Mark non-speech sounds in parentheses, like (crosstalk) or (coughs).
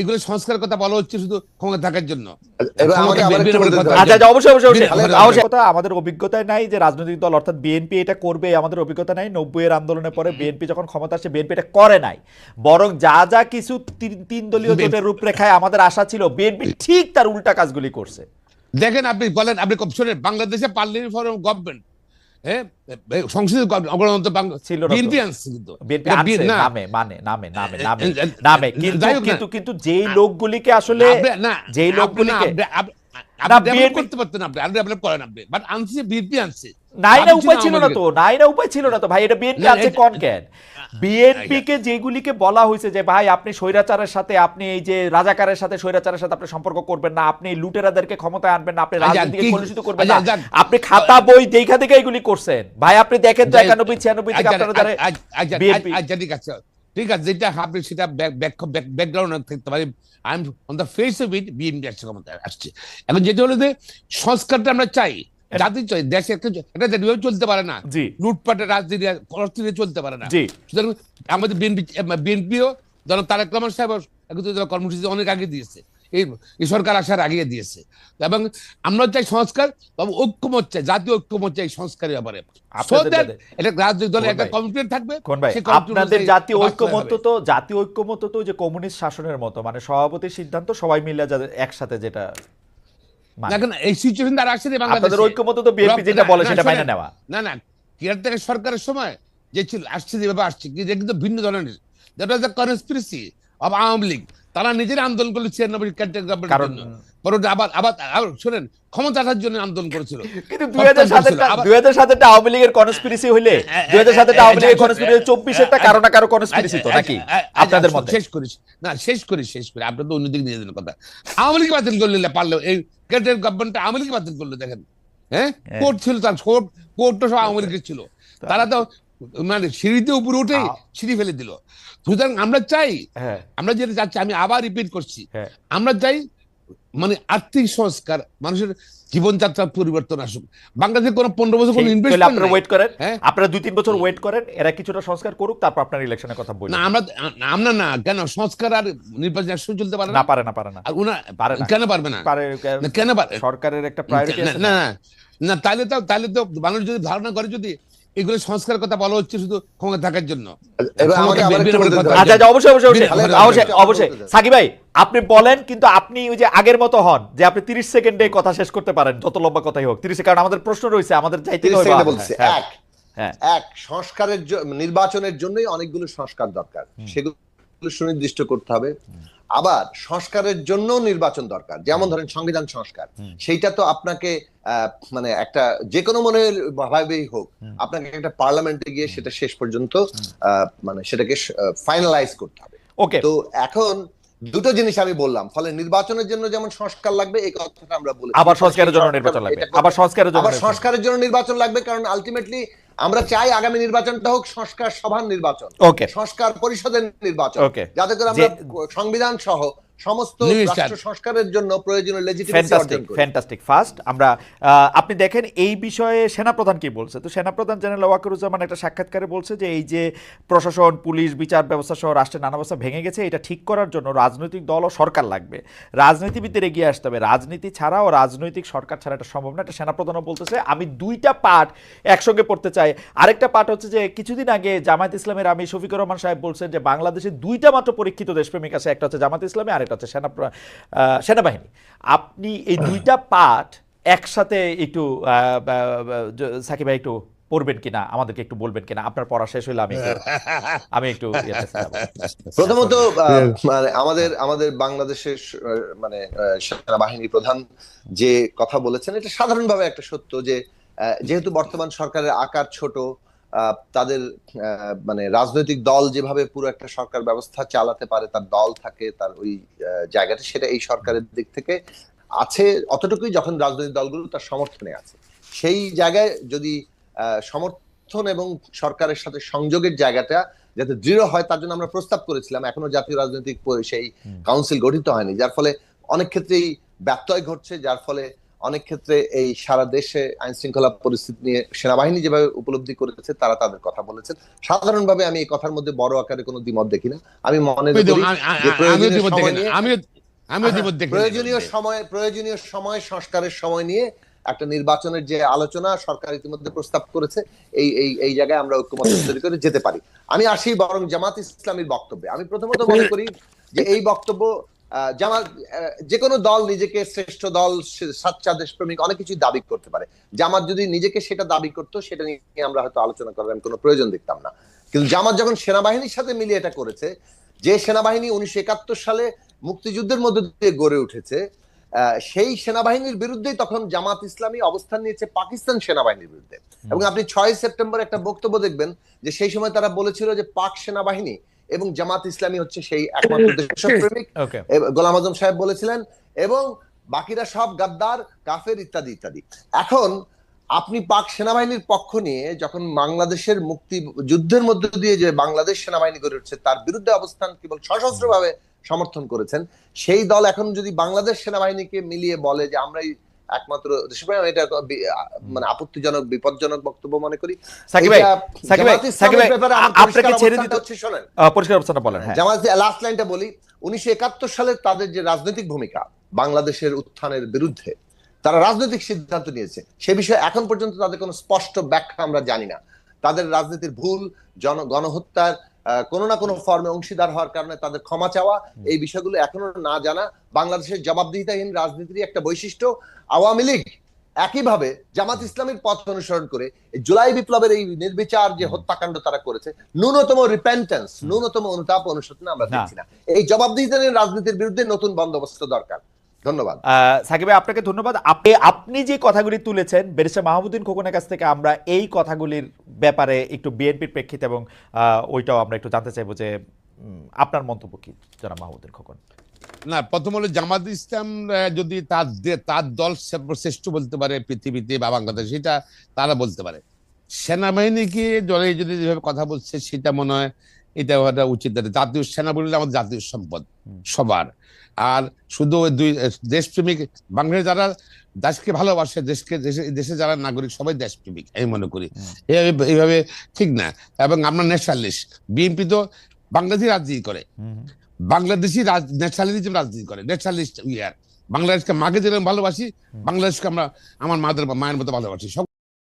এগুলো সংস্কার কথা বলা হচ্ছে শুধু ক্ষমতা থাকার জন্য। আচ্ছা আচ্ছা, আমাদের অভিজ্ঞতায় নাই যে রাজনৈতিক দল অর্থাৎ বিএনপি এটা করবে আমাদের অভিজ্ঞতা নাই। নব্বই এর আন্দোলনের পরে বিএনপি যখন ক্ষমতা আসছে বিএনপি এটা করে নাই। বরং যা যা কিছু তিন- তিন দলীয় জোটের রূপরেখায় আমাদের আশা ছিল বিএনপি ঠিক তার উল্টা কাজগুলি করছে। দেখেন আপনি বলেন আপনি কব- শোনেন বাংলাদেশে পার্লামেন্ট ফর গভর্নমেন্ট হ্যাঁ সংসদীয় গণতন্ত্র ছিল বিএনপি আনছে কিন্তু নামে মানে নামে নামে নামে নামে কিন্তু। কিন্তু যেই লোকগুলিকে আসলে যেই লোকগুলিকে আপনি- আপনি- না, আপনি develop BNP করতে পারতেন আপনি আপনি develop করেন আপনি বাট আনছে বিএনপি আনছে। নাই উপায় ছিল না তো নাই উপায় ছিল না তো ভাই এটা বিএনপি আছে কোন কেন বিএনপি (laughs) কে যেগুলিকে বলা হয়েছে যে ভাই আপনি স্বৈরাচারের সাথে আপনি এই যে রাজাকারের সাথে স্বৈরাচারের সাথে আপনি সম্পর্ক করবেন না আপনি লুটেরাদেরকে ক্ষমতায় আনবেন না আপনি আচ্ছা, রাজনীতিকে কলুষিত করবেন না। আচ্ছা, আপনি খাতা বই দেখা থেকে এগুলি করছেন। ভাই আপনি দেখেন তো যাই- একানব্বই ছিয়ানব্বই থেকে আচ্ছা, আপনারা যারা আচ্ছা, আচ্ছা, বিএনপি আচ্ছা, ঠিক আছে। ঠিক আছে যেটা আপনি সেটা ব্যাকগ্রাউন্ড থাকতে পারে। I am on the face of it BNP আসছে ক্ষমতায় আসছে। এখন যেটা হলো যে সংস্কারটা আমরা চাই জাতি চাই দেশে একটা চলতে পারে না। জি। লুটপাটের রাজনীতি অর্থনীতি চলতে পারে না। সুতরাং আমাদের বিএনপি বিএনপিও যেন তারেক রহমান সাহেব কর্মসূচি অনেক আগে দিয়েছে। এই সরকার আসার আগে দিয়েছে। এবং আমরা চাই সংস্কার তবে ঐক্যমত চাই জাতীয় ঐক্যমত চাই সংস্কারের ব্যাপারে। So আপনাদের that যাদের- এটা রাজনৈতিক দলের একটা কমিটমেন্ট থাকবে কোন ভাই? সেই commitment আপনাদের জাতীয় বাস্তবায়ন তো জাতীয় ঐক্যমত্য তো যে কমিউনিস্ট শাসনের মতো মানে সভাপতির সিদ্ধান্ত সবাই মিলে যাদের একসাথে যেটা মানে। দেখেন এই সিচুয়েশন আসছে তো বিএনপি যেটা বলে সেটা মাইনে নেওয়া। না না কেয়ারটেকার সরকারের সময় যে ছিল আসছে যেভাবে আসছে কিন্তু ভিন্ন ধরনের। That was the conspiracy of Awami League তারা নিজেরা আন্দোলন করল ছিয়ানব্বই কেয়ারটেকার গভর্নমেন্টের কারণ জন্য। পরে আবার আবার শুনেন ক্ষমতা আসার জন্য আন্দোলন করেছিল। কিন্তু দুই হাজার সাতেরটা আওয়ামী লীগের কনস্পিরেসি হইলে দুই হাজার সাতেরটা আওয়ামী লীগের কনস্পিরেসি চব্বিশেরটা কারও না কারও কনস্পিরেসি তো নাকি? আপনাদের মধ্যে। শেষ করিস না শেষ করি শেষ করি। আপনার তো অন্যদিকে নিয়ে যাবেন কথা। আওয়ামী লীগ বাতিল করলে পারল এই কেটের গভর্নমেন্ট আওয়ামী লীগ বাতিল করল দেখেন। হ্যাঁ? হ্যাঁ। কোর্ট ছিল তার কোর্ট কোর্টটা সব আওয়ামী লীগের ছিল। তারা তো মানে সিঁড়িতে উপরে উঠেই আ- সিঁড়ি ফেলে দিল। সুতরাং আমরা চাই হ্যাঁ। আমরা যেটা চাচ্ছি আমি আবার রিপিট করছি। হ্যাঁ। আমরা চাই মানে আর্থিক সংস্কার মানুষের জীবনযাত্রার পরিবর্তন আসুক। বাংলাদেশে কোনো পনেরো বছর কোনো ইনভেস্টমেন্ট আপনারা ওয়েট করেন। হ্যাঁ? আপনারা দুই তিন বছর ওয়েট করেন এরা কিছুটা সংস্কার করুক তারপর আপনার ইলেকশনের কথা না আমরা আমরা না কেন? সংস্কার আর নির্বাচন একসঙ্গে চলতে পারে না? পারে না পারে না। আর উনা কেন পারবে না? পারে কেন? পারে সরকারের একটা প্রায়োরিটি না? না, না তাহলে তো তাহলে তো মানুষ যদি ধারণা করে যদি এগুলো সংস্কার কথা বলা হচ্ছে শুধু ক্ষমতা থাকার জন্য। আচ্ছা আচ্ছা অবশ্যই অবশ্যই অবশ্যই অবশ্যই। আপনি- সাকিব ভাই আপনি বলেন কিন্তু আপনি ওই যে আগের মতো হন যে আপনি 30 সেকেন্ডে কথা শেষ করতে পারেন যত লম্বা কথাই হোক। 30 কারণ আমাদের প্রশ্ন রয়েছে আমাদের যাইতে হবে সেকেন্ডে বলছি হ্যাঁ, এক হ্যাঁ। এক সংস্কারের নির্বাচনের জন্যই অনেকগুলো সংস্কার দরকার। সেগুলো সুনির্দিষ্ট করতে হবে। আবার সংস্কারের জন্য নির্বাচন দরকার। যেমন ধরেন সংবিধান সংস্কার। সেইটা তো আপনাকে মানে একটা যে কোনো মনের ভাবেই হোক আপনাকে একটা পার্লামেন্টে গিয়ে সেটা শেষ পর্যন্ত আহ, মানে সেটাকে ফাইনালাইজ করতে হবে। ওকে। তো এখন দুটো জিনিস আমি বললাম ফলে নির্বাচনের জন্য যেমন সংস্কার লাগবে এই কথাটা আমরা বলি আবার সংস্কারের জন্য নির্বাচন লাগবে। আবার সংস্কারের জন্য আবার সংস্কারের জন্য নির্বাচন লাগবে কারণ আলটিমেটলি আমরা চাই আগামী নির্বাচনটা হোক সংস্কার সভার নির্বাচন ওকে সংস্কার পরিষদের নির্বাচন যাতে করে আমরা সংবিধান সহ সমস্ত রাষ্ট্র সংস্কারের জন্য প্রয়োজনীয় লেজিটিমেসি ফ্যান্টাস্টিক অর্জন করি। ফ্যান্টাস্টিক ফার্স্ট আমরা আপনি দেখেন এই বিষয়ে সেনাপ্রধান কি বলছে? তো সেনাপ্রধান জেনারেল ওয়াকারুজ্জামান একটা সাক্ষাৎকারে বলছে যে এই যে প্রশাসন পুলিশ বিচার ব্যবস্থা সহ রাষ্ট্রের নানা ব্যবস্থা ভেঙে গেছে এটা ঠিক করার জন্য রাজনৈতিক দল ও সরকার লাগবে। রাজনীতিবিদদের এগিয়ে আসতে হবে। রাজনীতি ছাড়াও রাজনৈতিক সরকার ছাড়া এটা সম্ভব না। এটা সেনাপ্রধানও বলতেছে। আমি দুইটা পার্ট একসঙ্গে পড়তে চাই। আরেকটা পার্ট হচ্ছে যে কিছুদিন আগে জামায়াত ইসলামের আমি শফিকুর রহমান সাহেব বলছেন যে বাংলাদেশে দুইটা মাত্র পরীক্ষিত দেশপ্রেমিক আছে। একটা হচ্ছে জামাত ইসলামী আর একটা হচ্ছে সেনা সেনাবাহিনী। আপনি এই দুইটা পার্ট একসাথে একটু সাকিব ভাই একটু পড়বেন কিনা আমাদেরকে একটু বলবেন কিনা? আপনার পড়া শেষ হইলে আমি আমি একটু প্রথমত আহ, (laughs) মানে আমাদের আমাদের বাংলাদেশের মানে সেনাবাহিনী প্রধান যে কথা বলেছেন এটা সাধারণভাবে একটা সত্য যে আহ, যেহেতু বর্তমান সরকারের আকার ছোট আহ, তাদের মানে রাজনৈতিক দল যেভাবে পুরো একটা সরকার ব্যবস্থা চালাতে পারে তার দল থাকে তার ওই জায়গাটা সেটা এই সরকারের দিক থেকে আছে। অতটুকুই যখন রাজনৈতিক দলগুলো তার সমর্থনে আছে। সেই জায়গায় যদি সমর্থন এবং সরকারের সাথে সংযোগের জায়গাটা যাতে দৃঢ় হয় তার জন্য আমরা প্রস্তাব করেছিলাম। এখনও জাতীয় রাজনৈতিক সেই কাউন্সিল গঠিত হয়নি। যার ফলে অনেক ক্ষেত্রেই ব্যত্যয় ঘটছে যার ফলে অনেক ক্ষেত্রে এই সারা দেশে আইন শৃঙ্খলা পরিস্থিতি নিয়ে সেনাবাহিনী যেভাবে উপলব্ধি করেছে তারা তাদের কথা বলেছেন। সাধারণভাবে আমি এই কথার মধ্যে বড় আকারে কোনো দ্বিমত দেখি না। আমি মনে প্রয়োজনীয় সময়। প্রয়োজনীয় সময় সংস্কারের সময় নিয়ে একটা নির্বাচনের যে আলোচনা সরকার ইতিমধ্যে প্রস্তাব করেছে এই এই এই জায়গায় আমরা ঐক্যমত (coughs) তৈরি করে যেতে পারি। আমি আসি বরং জামাত ইসলামীর বক্তব্যে। আমি প্রথমত মনে করি যে এই বক্তব্য জামাত যে কোনো দল নিজেকে শ্রেষ্ঠ দল সাচ্চা দেশপ্রেমিক অনেক কিছু দাবি করতে পারে। জামাত যদি নিজেকে সেটা দাবি করতো সেটা নিয়ে আমরা হয়তো আলোচনা করার কোনো প্রয়োজন দেখতাম না। কিন্তু জামাত যখন সেনাবাহিনীর সাথে মিলিয়ে এটা করেছে যে সেনাবাহিনী উনিশশো একাত্তর সালে মুক্তিযুদ্ধের মধ্যে দিয়ে গড়ে উঠেছে আহ, সেই সেনাবাহিনীর বিরুদ্ধেই তখন জামাত ইসলামী অবস্থান নিয়েছে পাকিস্তান সেনাবাহিনীর বিরুদ্ধে। এবং আপনি ছয় সেপ্টেম্বর একটা বক্তব্য দেখবেন যে সেই সময় তারা বলেছিল যে পাক সেনাবাহিনী এবং জামাত ইসলামী হচ্ছে সেই একমাত্র (laughs) দেশপ্রেমিক। গোলাম আজম সাহেব বলেছিলেন এবং বাকিরা সব গাদ্দার কাফের ইত্যাদি ইত্যাদি। এখন আপনি পাক সেনাবাহিনীর পক্ষ নিয়ে যখন বাংলাদেশের মুক্তি যুদ্ধের মধ্যে দিয়ে যে বাংলাদেশ সেনাবাহিনী গড়ে উঠছে তার বিরুদ্ধে অবস্থান কেবল সশস্ত্রভাবে সমর্থন করেছেন সেই দল এখন যদি বাংলাদেশ সেনাবাহিনীকে মিলিয়ে বলে যে আমরাই একমাত্র এটা মানে আপত্তিজনক বিপজ্জনক বক্তব্য মনে করি। সাকিব ভাই সাকিব ভাই সাকিব ভাই ব্যাপারে আমার আ- আপনাকে ছেড়ে দিতে হচ্ছে শোনেন। পরিষ্কার অবস্থানটা বলেন হ্যাঁ। জামাত লাস্ট লাইনটা বলি উনিশশো একাত্তর সালে তাদের যে রাজনৈতিক ভূমিকা বাংলাদেশের উত্থানের বিরুদ্ধে তারা রাজনৈতিক সিদ্ধান্ত নিয়েছে। সে বিষয়ে এখন পর্যন্ত তাদের কোনো স্পষ্ট ব্যাখ্যা আমরা জানি না। তাদের রাজনীতির ভুল জন গণহত্যার কোনো না কোনো ফর্মে অংশীদার হওয়ার কারণে তাদের ক্ষমা চাওয়া এই বিষয়গুলো এখনও না জানা। বাংলাদেশের জবাবদিহিতাহীন রাজনীতির একটা বৈশিষ্ট্য আওয়ামী লীগ একইভাবে জামাত ইসলামের পথ অনুসরণ করে জুলাই বিপ্লবের এই নির্বিচার যে হত্যাকাণ্ড তারা করেছে ন্যূনতম রিপেন্টেন্স ন্যূনতম অনুতাপ অনুশোচনা আমরা। দেখছি না। এই জবাবদিহিতাহীন রাজনীতির বিরুদ্ধে নতুন বন্দোবস্ত দরকার। ধন্যবাদ। সাকিব ভাই আপনাকে ধন্যবাদ। আপনি আপনি যে কথাগুলি তুলেছেন বেরিস্টার মাহমুদ্দিন খোকনের কাছ থেকে আমরা এই কথাগুলির ব্যাপারে একটু বিএনপির প্রেক্ষিতে এবং ওইটাও আমরা একটু জানতে চাইব যে আপনার মন্তব্য কি জনাব মাহমুদ্দিন খোকন? না প্রথম হলো জামাত ইসলাম যদি তার তার দল শ্রেষ্ঠ বলতে পারে পৃথিবীতে বা বাংলাদেশে সেটা তারা বলতে পারে। সেনাবাহিনীকে দলে যদি যেভাবে কথা বলছে সেটা মনে হয় এটা হওয়াটা উচিত। জাতীয় সেনা বললে আমাদের জাতীয় সম্পদ সবার। আর শুধু ওই দুই দেশপ্রেমিক বাংলাদেশ যারা দেশকে ভালোবাসে দেশকে দেশে দেশে যারা নাগরিক সবাই দেশপ্রেমিক আমি মনে করি। এইভাবে ঠিক না। এবং আমরা ন্যাশনালিস্ট। বিএনপি তো বাংলাদেশি রাজনীতি করে। বাংলাদেশি ন্যাশনালিজম রাজনীতি করে। ন্যাশনালিস্ট ইয়ার বাংলাদেশকে মাকে যেরকম ভালোবাসি বাংলাদেশকে আমরা আমার মাদের মায়ের মতো ভালোবাসি।